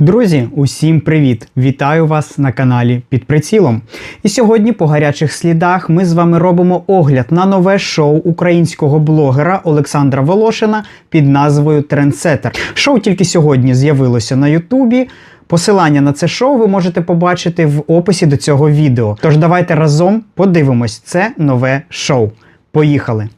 Друзі, усім привіт! Вітаю вас на каналі Під прицілом. І сьогодні по гарячих слідах ми з вами робимо огляд на нове шоу українського блогера Олександра Волошина під назвою Трендсетер. Шоу тільки сьогодні з'явилося на Ютубі. Посилання на це шоу ви можете побачити в описі до цього відео. Тож давайте разом подивимось це нове шоу. Поїхали!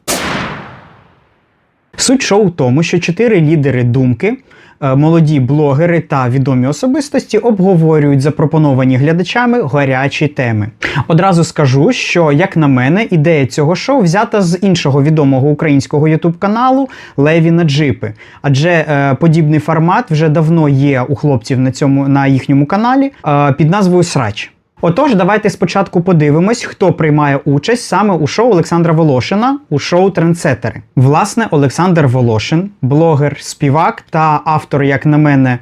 Суть шоу в тому, що чотири лідери думки, е, молоді блогери та відомі особистості обговорюють запропоновані глядачами гарячі теми. Одразу скажу, що, як на мене, ідея цього шоу взята з іншого відомого українського ютуб каналу Леві на джипи. Адже е, подібний формат вже давно є у хлопців на цьому на їхньому каналі е, під назвою Срач. Отож, давайте спочатку подивимось, хто приймає участь саме у шоу Олександра Волошина у шоу Трендсетери. Власне, Олександр Волошин, блогер, співак та автор, як на мене,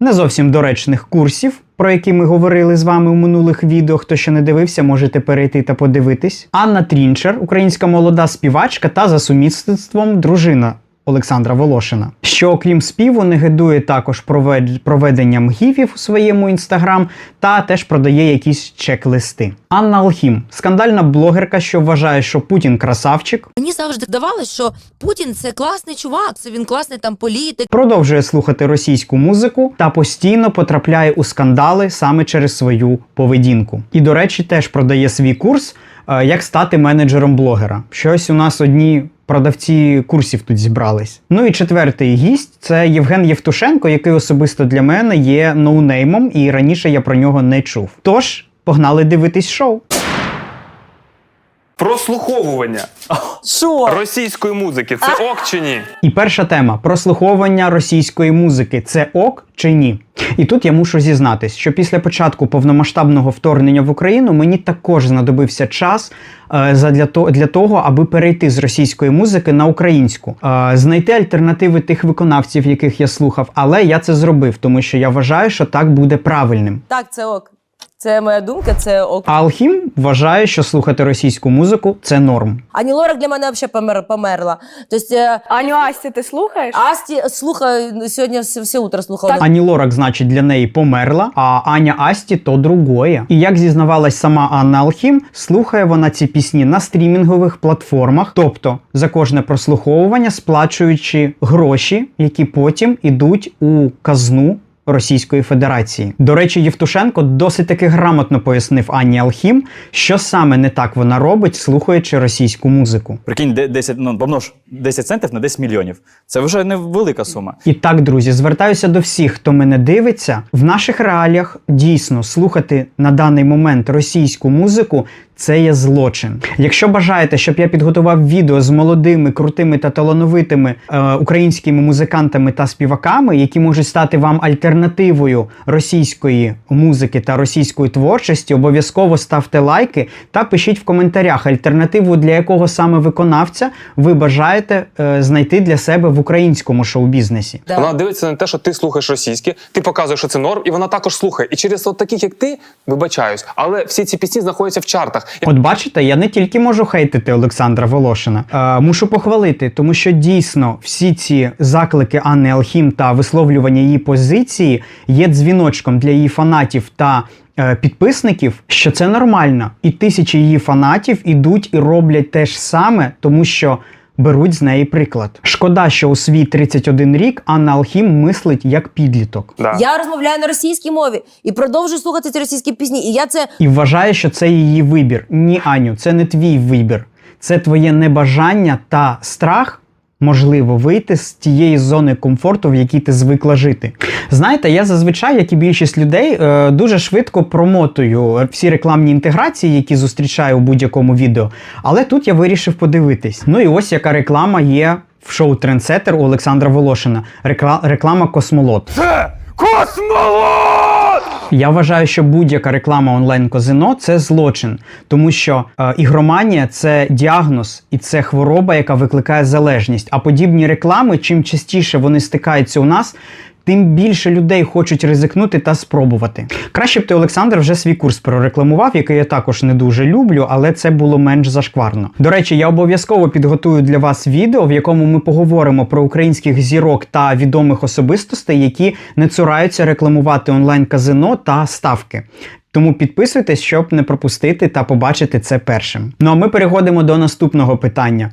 не зовсім доречних курсів, про які ми говорили з вами у минулих відео. Хто ще не дивився, можете перейти та подивитись. Анна Трінчер, українська молода співачка та за сумісництвом дружина. Олександра Волошина, що окрім співу, не гидує також провед- проведенням гіфів у своєму інстаграм та теж продає якісь чек-листи. Анна Алхім, скандальна блогерка, що вважає, що Путін красавчик, Мені завжди здавалось, що Путін це класний чувак, це він класний там політик. продовжує слухати російську музику та постійно потрапляє у скандали саме через свою поведінку. І, до речі, теж продає свій курс, е, як стати менеджером блогера. Щось у нас одні. Продавці курсів тут зібрались. Ну і четвертий гість це Євген Євтушенко, який особисто для мене є ноунеймом, і раніше я про нього не чув. Тож, погнали дивитись шоу. Прослуховування Що? російської музики це ок чи ні? І перша тема прослуховування російської музики це ок чи ні? І тут я мушу зізнатись, що після початку повномасштабного вторгнення в Україну мені також знадобився час е, задля то, для того, аби перейти з російської музики на українську, е, знайти альтернативи тих виконавців, яких я слухав. Але я це зробив, тому що я вважаю, що так буде правильним. Так, це ок. Це моя думка, це ок. Алхім вважає, що слухати російську музику це норм. Ані Лорак для мене взагалі помер, померла. Тобто, е, Аню Асті, ти слухаєш? Асті слухаю, сьогодні все, все утро слухала. Ані Лорак, значить, для неї померла, а Аня Асті то другое. І як зізнавалась сама Анна Алхім, слухає вона ці пісні на стрімінгових платформах, тобто за кожне прослуховування сплачуючи гроші, які потім ідуть у казну. Російської Федерації. До речі, Євтушенко досить таки грамотно пояснив Анні Алхім, що саме не так вона робить, слухаючи російську музику. Прикинь, де- 10, ну, помнож 10 центів на 10 мільйонів. Це вже невелика сума. І так, друзі, звертаюся до всіх, хто мене дивиться. В наших реаліях дійсно слухати на даний момент російську музику це є злочин. Якщо бажаєте, щоб я підготував відео з молодими, крутими та талановитими е, українськими музикантами та співаками, які можуть стати вам альтернативою російської музики та російської творчості, обов'язково ставте лайки та пишіть в коментарях альтернативу для якого саме виконавця ви бажаєте е, знайти для себе в українському шоу-бізнесі. Да. Вона дивиться на те, що ти слухаєш російське, ти показуєш, що це норм, і вона також слухає. І через от таких, як ти, вибачаюсь, але всі ці пісні знаходяться в чартах. От бачите, я не тільки можу хейтити Олександра Волошина, е, мушу похвалити, тому що дійсно всі ці заклики Анни Алхім та висловлювання її позиції є дзвіночком для її фанатів та. е, Підписників, що це нормально, і тисячі її фанатів ідуть і роблять те ж саме, тому що беруть з неї приклад. Шкода, що у свій 31 рік Анна Алхім мислить як підліток Да. Я розмовляю на російській мові і продовжую слухати ці російські пісні. І я це і вважає, що це її вибір. Ні, Аню, це не твій вибір. Це твоє небажання та страх. Можливо, вийти з тієї зони комфорту, в якій ти звикла жити. Знаєте, я зазвичай, як і більшість людей, е, дуже швидко промотую всі рекламні інтеграції, які зустрічаю у будь-якому відео. Але тут я вирішив подивитись. Ну і ось яка реклама є в шоу Трендсетер у Олександра Волошина. Рекла- реклама Космолот. Це космолот! Я вважаю, що будь-яка реклама онлайн-казино це злочин, тому що е, ігроманія це діагноз і це хвороба, яка викликає залежність. А подібні реклами, чим частіше вони стикаються у нас, тим більше людей хочуть ризикнути та спробувати. Краще б ти, Олександр, вже свій курс прорекламував, який я також не дуже люблю, але це було менш зашкварно. До речі, я обов'язково підготую для вас відео, в якому ми поговоримо про українських зірок та відомих особистостей, які не цураються рекламувати онлайн-казино та ставки. Тому підписуйтесь, щоб не пропустити та побачити це першим. Ну а ми переходимо до наступного питання.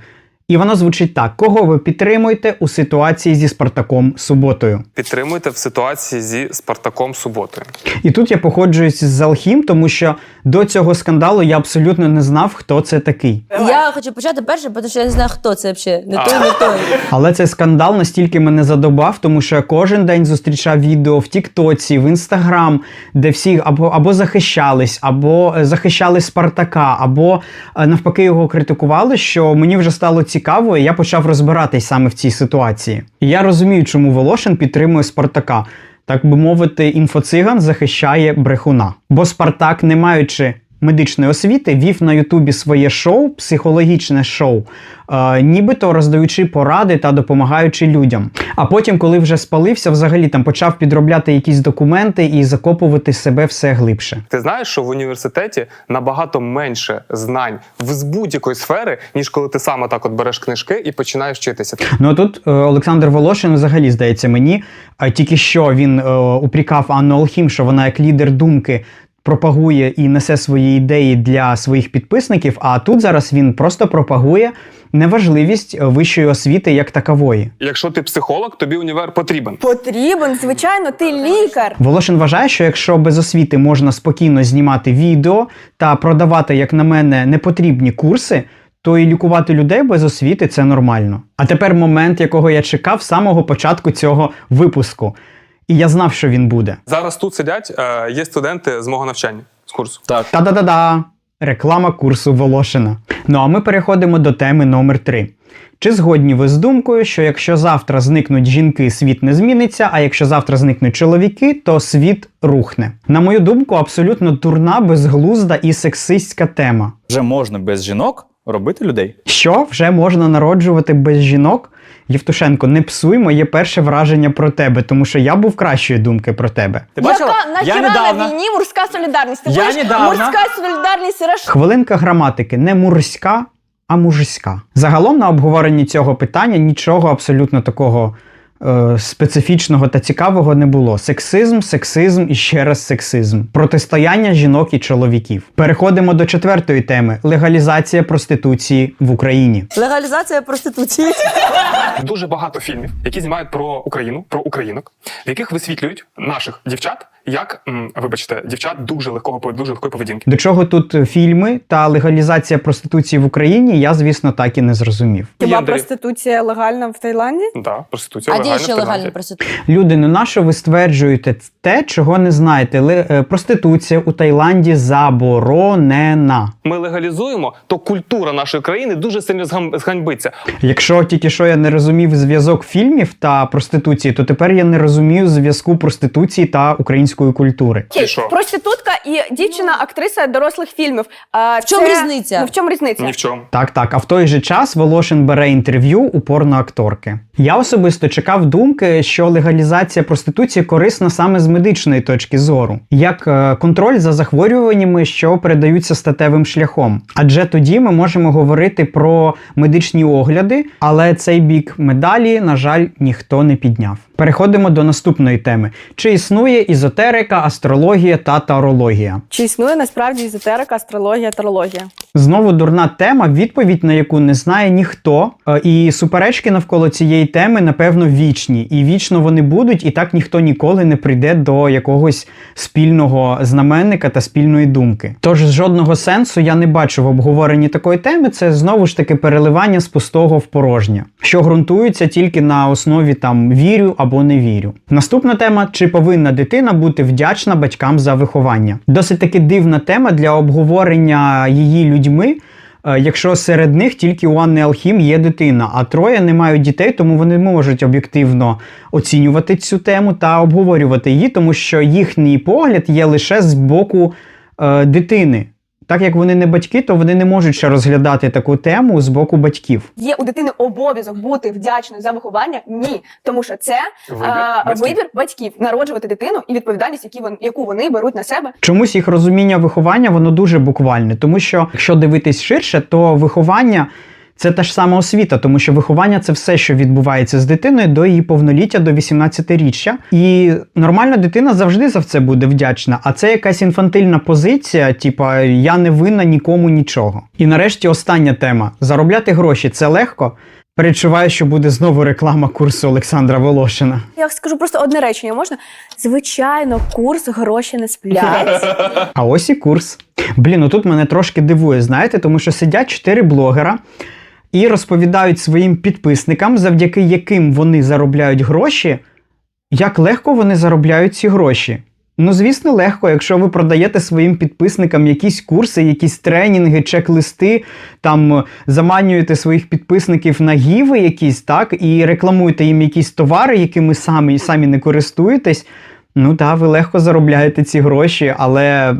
І воно звучить так: кого ви підтримуєте у ситуації зі Спартаком суботою? Підтримуйте в ситуації зі Спартаком суботою. І тут я походжуюсь з Алхім, тому що до цього скандалу я абсолютно не знав, хто це такий. Я хочу почати перше, тому що я не знаю, хто це взагалі. Не А. той, не той. Але цей скандал настільки мене задобав, тому що я кожен день зустрічав відео в Тіктоці, в Інстаграм, де всі або, або захищались, або е, захищали Спартака, або е, навпаки його критикували. Що мені вже стало цікаво, і я почав розбиратись саме в цій ситуації. І я розумію, чому Волошин підтримує Спартака. Так би мовити, інфоциган захищає брехуна. Бо Спартак, не маючи медичної освіти, вів на Ютубі своє шоу, психологічне шоу, е, нібито роздаючи поради та допомагаючи людям. А потім, коли вже спалився, взагалі там почав підробляти якісь документи і закопувати себе все глибше. Ти знаєш, що в університеті набагато менше знань з будь-якої сфери, ніж коли ти сам так от береш книжки і починаєш вчитися. Ну а тут е, Олександр Волошин, взагалі, здається мені, е, тільки що він е, упрікав Анну Алхім, що вона як лідер думки. Пропагує і несе свої ідеї для своїх підписників. А тут зараз він просто пропагує неважливість вищої освіти як такової. Якщо ти психолог, тобі універ потрібен. Потрібен, звичайно, ти лікар. Волошин вважає, що якщо без освіти можна спокійно знімати відео та продавати, як на мене, непотрібні курси, то і лікувати людей без освіти це нормально. А тепер момент, якого я чекав з самого початку цього випуску. І я знав, що він буде. Зараз тут сидять, е, є студенти з мого навчання з курсу. Так. Та-да-да-да! Реклама курсу Волошина. Ну а ми переходимо до теми номер 3 Чи згодні ви з думкою, що якщо завтра зникнуть жінки, світ не зміниться, а якщо завтра зникнуть чоловіки, то світ рухне? На мою думку, абсолютно дурна, безглузда і сексистська тема. Вже можна без жінок робити людей. Що вже можна народжувати без жінок? Євтушенко, не псуй моє перше враження про тебе, тому що я був кращої думки про тебе. Ти бачила? Яка Я недавно. на війні морська солідарність? Ти Я бачиш, недавно. морська солідарність Раш... Хвилинка граматики не морська, а мужська. Загалом на обговоренні цього питання нічого абсолютно такого е, специфічного та цікавого не було. Сексизм, сексизм і ще раз сексизм. Протистояння жінок і чоловіків. Переходимо до четвертої теми: легалізація проституції в Україні. Легалізація проституції. Дуже багато фільмів, які знімають про Україну, про українок, в яких висвітлюють наших дівчат як, вибачте, дівчат дуже легкого дуже легкої поведінки. До чого тут фільми та легалізація проституції в Україні, я звісно так і не зрозумів. Хіба проституція легальна в Таїланді? Да, проституція А де легальна ще в легальна проституція? Люди, ну на що ви стверджуєте те, чого не знаєте? Ле- е, проституція у Таїланді заборонена. Ми легалізуємо, то культура нашої країни дуже сильно згам- зганьбиться. Якщо тільки що я не розумів зв'язок фільмів та проституції, то тепер я не розумію зв'язку проституції та української культури. Ти що? Проститутка і дівчина, актриса дорослих фільмів. А, В чому різниця? Ну, в чому різниця? Ні в чому. Так, так. А в той же час Волошин бере інтерв'ю у порноакторки. Я особисто чекав думки, що легалізація проституції корисна саме з медичної точки зору, як е, контроль за захворюваннями, що передаються статевим шляхом. Адже тоді ми можемо говорити про медичні огляди, але цей бік медалі, на жаль, ніхто не підняв. Переходимо до наступної теми: чи існує ізотерика, астрологія та тарологія? Чи існує насправді езотерика, астрологія, тарологія? Знову дурна тема, відповідь на яку не знає ніхто. Е, І суперечки навколо цієї теми, напевно, вічні. І вічно вони будуть, і так ніхто ніколи не прийде до якогось спільного знаменника та спільної думки. Тож жодного сенсу я не бачу в обговоренні такої теми. Це знову ж таки переливання з пустого в порожнє, що ґрунтується тільки на основі там вірю або не вірю. Наступна тема: чи повинна дитина бути вдячна батькам за виховання? Досить таки дивна тема для обговорення її людьми. е, Якщо серед них тільки у Анни Алхім є дитина, а троє не мають дітей, тому вони можуть об'єктивно оцінювати цю тему та обговорювати її, тому що їхній погляд є лише з боку е, дитини Так як вони не батьки, то вони не можуть ще розглядати таку тему з боку батьків. Є у дитини обов'язок бути вдячною за виховання? Ні, тому що це Вибір а, батьків. вибір батьків народжувати дитину і відповідальність, які вони, яку вони беруть на себе. Чомусь їх розуміння виховання воно дуже буквальне, тому що якщо дивитись ширше, то виховання. Це та ж сама освіта, тому що виховання це все, що відбувається з дитиною до її повноліття, до 18-річчя. І нормальна дитина завжди за це буде вдячна. А це якась інфантильна позиція, типа я не винна нікому нічого. І нарешті остання тема: заробляти гроші це легко. Перечуваю, що буде знову реклама курсу Олександра Волошина. Я скажу просто одне речення можна? Звичайно, курс гроші не сплять. А ось і курс. Блін, ну тут мене трошки дивує, знаєте, тому що сидять чотири блогера і розповідають своїм підписникам, завдяки яким вони заробляють гроші, як легко вони заробляють ці гроші. Ну, звісно, легко, якщо ви продаєте своїм підписникам якісь курси, якісь тренінги, чек-листи, там е, заманюєте своїх підписників на гіви якісь, так, і рекламуєте їм якісь товари, якими самі, самі не користуєтесь. Ну так, ви легко заробляєте ці гроші, але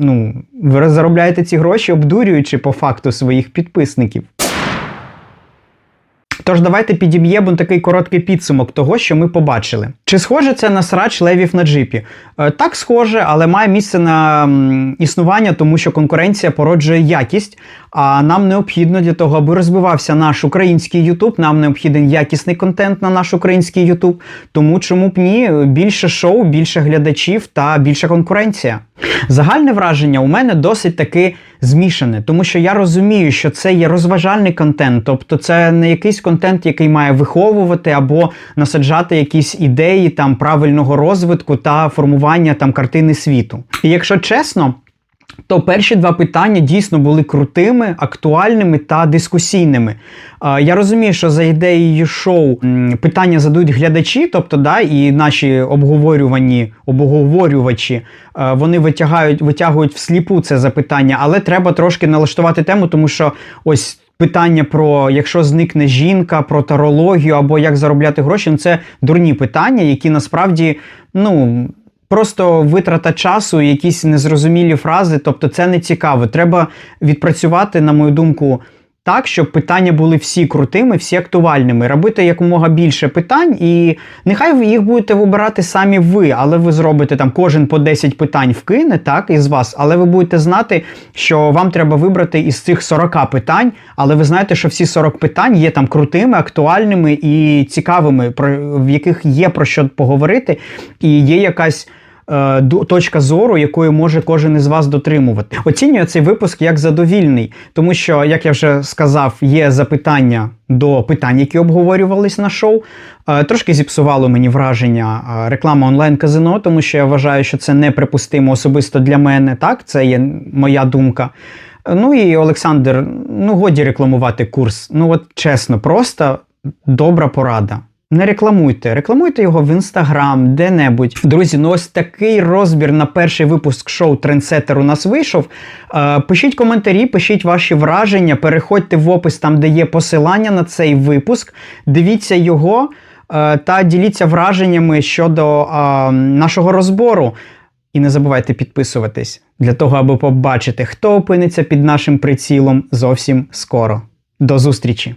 ну, ви заробляєте ці гроші, обдурюючи по факту своїх підписників. Тож давайте підіб'ємо такий короткий підсумок того, що ми побачили. Чи схоже це на срач левів на джипі? Е, Так, схоже, але має місце на існування, тому що конкуренція породжує якість. А нам необхідно для того, аби розвивався наш український Ютуб, нам необхіден якісний контент на наш український Ютуб. Тому чому б ні? Більше шоу, більше глядачів та більша конкуренція. Загальне враження у мене досить таки змішане, тому що я розумію, що це є розважальний контент, тобто це не якийсь контент, який має виховувати або насаджати якісь ідеї там правильного розвитку та формування там картини світу. І якщо чесно. То перші два питання дійсно були крутими, актуальними та дискусійними. Я розумію, що за ідеєю шоу питання задають глядачі, тобто, да, і наші обговорювані обговорювачі е, вони витягають, витягують всліпу це запитання, але треба трошки налаштувати тему, тому що ось. Питання про якщо зникне жінка, про тарологію або як заробляти гроші, ну це дурні питання, які насправді ну просто витрата часу, якісь незрозумілі фрази. Тобто, це не цікаво. Треба відпрацювати, на мою думку, так, щоб питання були всі крутими, всі актуальними. Робити якомога більше питань, і нехай ви їх будете вибирати самі ви, але ви зробите там кожен по 10 питань вкине, так, із вас, але ви будете знати, що вам треба вибрати із цих 40 питань, але ви знаєте, що всі 40 питань є там крутими, актуальними і цікавими, про в яких є про що поговорити, і є якась е, точка зору, якої може кожен із вас дотримувати. Оцінюю цей випуск як задовільний, тому що, як я вже сказав, є запитання до питань, які обговорювались на шоу. Е, Трошки зіпсувало мені враження е, реклама онлайн-казино, тому що я вважаю, що це неприпустимо особисто для мене. Так, це є моя думка. Ну і Олександр, ну годі рекламувати курс. Ну от чесно, просто добра порада. Не рекламуйте, рекламуйте його в інстаграм, де-небудь. Друзі, ну ось такий розбір на перший випуск шоу Трендсеттер у нас вийшов. Е, пишіть коментарі, пишіть ваші враження, переходьте в опис там, де є посилання на цей випуск. Дивіться його е, та діліться враженнями щодо е, нашого розбору. І не забувайте підписуватись для того, аби побачити, хто опиниться під нашим прицілом зовсім скоро. До зустрічі!